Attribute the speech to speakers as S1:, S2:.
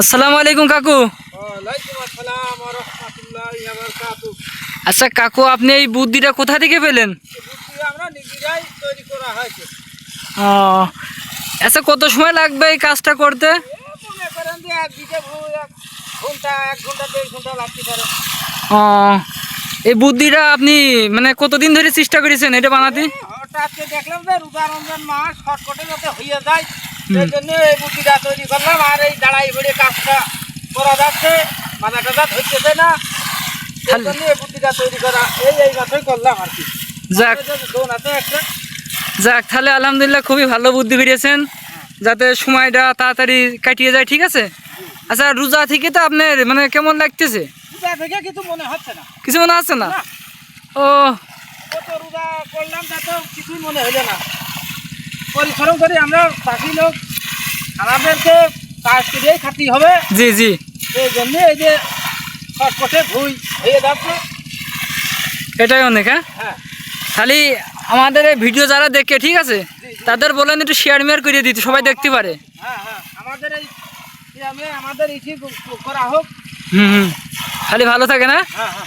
S1: আসসালামু আলাইকুম কাকু। আচ্ছা কাকু আপনি এই বুদ্ধিটা কোথা থেকে পেলেন? ও আচ্ছা কত সময় লাগবে এই কাজটা করতে? ও এই বুদ্ধিটা আপনি মানে কতদিন ধরে চেষ্টা করেছেন এটা বানাতে?
S2: দেখলাম যে রোজা রমজান মাস শর্টকটে যাতে হয়ে যায় সেই জন্য এই বুদ্ধিটা তৈরি করলাম আর এই দাঁড়াই বেড়ে করা যাচ্ছে মাথা টাথা ধরতেছে না সেই জন্য এই বুদ্ধিটা তৈরি করা এই করলাম আর কি।
S1: যাক।
S2: দোন আছে একটা।
S1: যাক তাহলে আলহামদুলিল্লাহ খুবই ভালো বুদ্ধি বেরিয়েছেন। যাতে সময়টা তাড়াতাড়ি কাটিয়ে যায় ঠিক আছে? আচ্ছা রোজা থেকে তো আপনার মানে কেমন লাগতেছে?
S2: রোজা থেকে কিছু মনে হচ্ছে না।
S1: কিছু মনে আছে না। ও।
S2: কত রোজা করলাম তাতেও কিছুই মনে হলো না। পরিশ্রম করে আমরা চাষি লোক আমাদেরকে কাজ করেই খাতি হবে।
S1: জি জি।
S2: এই জন্য এই যে ভুই হয়ে যাচ্ছে।
S1: এটাই অনেক হ্যাঁ?
S2: হ্যাঁ।
S1: খালি আমাদের এই ভিডিও যারা দেখে ঠিক আছে? তাদের বলেন একটু শেয়ার মেয়ার করে দিতে সবাই দেখতে পারে।
S2: হ্যাঁ হ্যাঁ। আমাদের এই আমাদের করা হোক।
S1: হুম হুম। খালি ভালো থাকে না?
S2: হ্যাঁ হ্যাঁ।